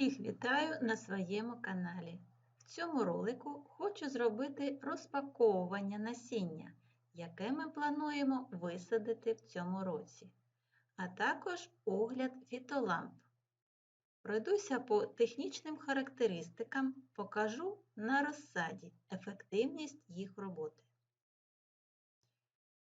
Всіх вітаю на своєму каналі. В цьому ролику хочу зробити розпаковування насіння, яке ми плануємо висадити в цьому році, а також огляд фітоламп. Пройдуся по технічним характеристикам, покажу на розсаді ефективність їх роботи.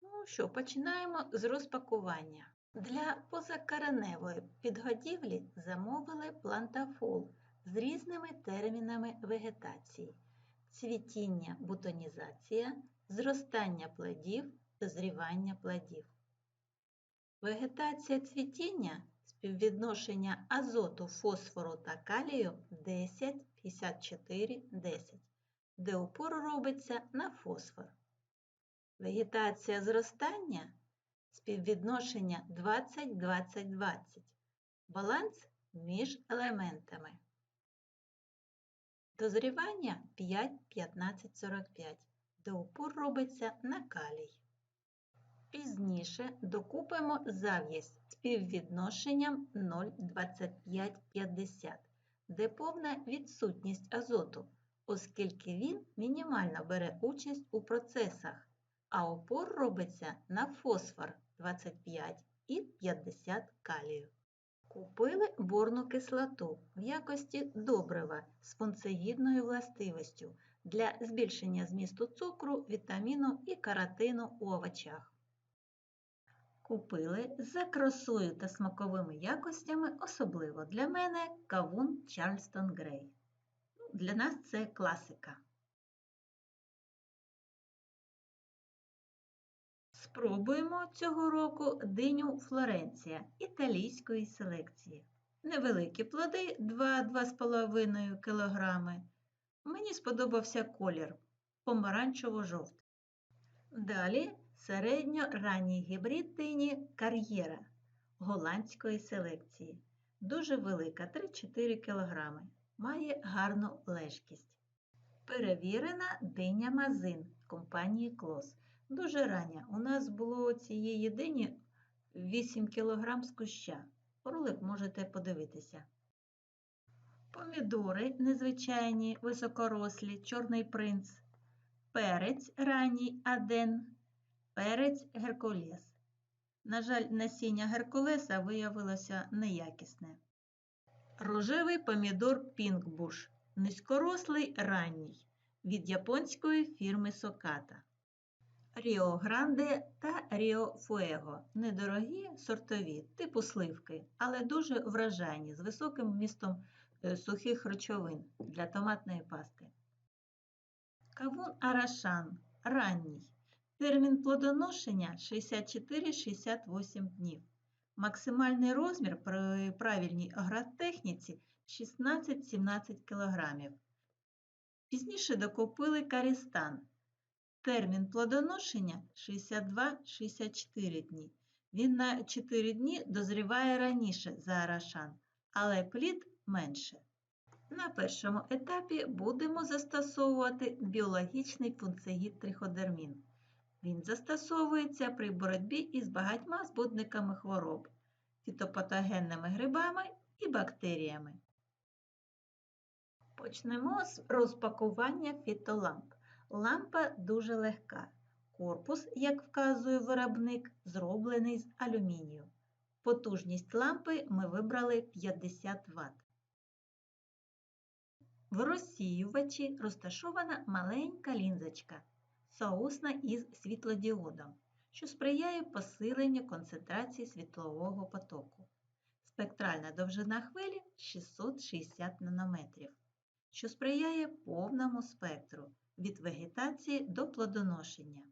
Ну що, починаємо з розпакування. Для позакореневої підгодівлі замовили плантафол з різними термінами вегетації, цвітіння, бутонізація, зростання плодів, дозрівання плодів. Вегетація цвітіння співвідношення азоту, фосфору та калію 10, 54, 10, де упор робиться на фосфор. Вегетація зростання співвідношення 20-20-20, баланс між елементами. Дозрівання 5-15-45, де упор робиться на калій. Пізніше докупимо зав'язь співвідношенням 0,25-50, де повна відсутність азоту, оскільки він мінімально бере участь у процесах, а опор робиться на фосфор 25 і 50 калію. Купили борну кислоту в якості добрива з функціїдною властивістю для збільшення змісту цукру, вітаміну і каротину у овочах. Купили за красою та смаковими якостями, особливо для мене кавун Charleston Grey. Для нас це класика. Спробуємо цього року диню Флоренція італійської селекції. Невеликі плоди 2-2,5 кг. Мені сподобався колір помаранчево-жовтий. Далі середньоранній гібрид дині кар'єра голландської селекції. Дуже велика 3-4 кг. Має гарну лежкість. Перевірена диня мазин компанії Клос. Дуже рання. У нас було цієї дині 8 кг з куща. Ролик можете подивитися. Помідори незвичайні, високорослі, чорний принц, перець ранній аден, перець геркулес. На жаль, насіння геркулеса виявилося неякісне. Рожевий помідор Пінкбуш, низькорослий ранній від японської фірми Соката. Ріо Гранде та Ріо Фуего недорогі сортові, типу сливки, але дуже вражайні з високим вмістом е, сухих речовин для томатної пасти. Кавун Арашан ранній. Термін плодоношення 64-68 днів. Максимальний розмір при правильній агротехніці 16-17 кг. Пізніше докупили карістан. Термін плодоношення 62-64 дні. Він на 4 дні дозріває раніше за арашан, але плід менше. На першому етапі будемо застосовувати біологічний функцигід триходермін. Він застосовується при боротьбі із багатьма збудниками хвороб, фітопатогенними грибами і бактеріями. Почнемо з розпакування фітоламп. Лампа дуже легка. Корпус, як вказує виробник, зроблений з алюмінію. Потужність лампи ми вибрали 50 Вт. В розсіювачі розташована маленька лінзочка, соусна із світлодіодом, що сприяє посиленню концентрації світлового потоку. Спектральна довжина хвилі 660 нанометрів, що сприяє повному спектру від вегетації до плодоношення.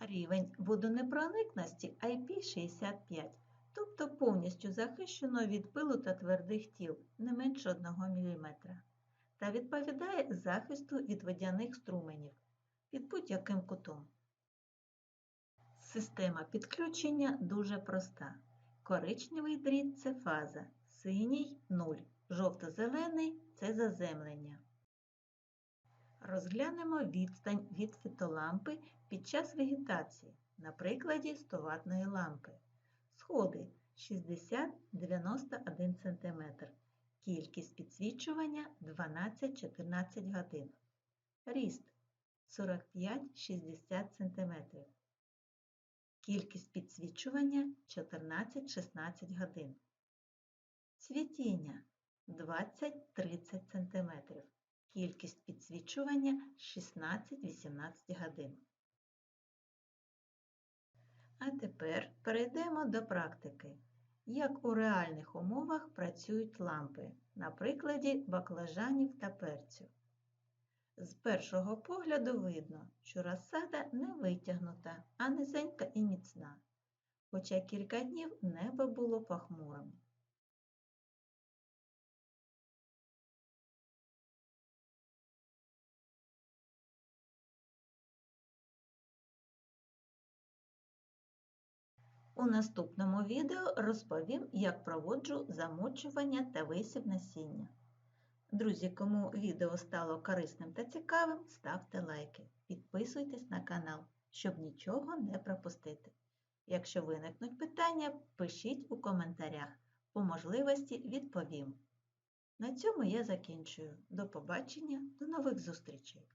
Рівень водонепроникності IP65, тобто повністю захищено від пилу та твердих тіл не менше 1 мм, та відповідає захисту від водяних струменів під будь-яким кутом. Система підключення дуже проста. Коричневий дріт це фаза, синій 0, жовто-зелений це заземлення. Розглянемо відстань від фітолампи під час вегетації на прикладі 100-ваттної лампи. Сходи 60-91 см, Кількість підсвічування 12-14 годин. Ріст 45-60 см. Кількість підсвічування 14-16 годин. Цвітіння 20-30 см. Кількість підсвічування 16-18 годин. А тепер перейдемо до практики. Як у реальних умовах працюють лампи на прикладі баклажанів та перцю. З першого погляду видно, що розсада не витягнута, а низенька і міцна, хоча кілька днів небо було похмурим. У наступному відео розповім, як проводжу замочування та висів насіння. Друзі, кому відео стало корисним та цікавим, ставте лайки, підписуйтесь на канал, щоб нічого не пропустити. Якщо виникнуть питання, пишіть у коментарях, по можливості відповім. На цьому я закінчую. До побачення, до нових зустрічей!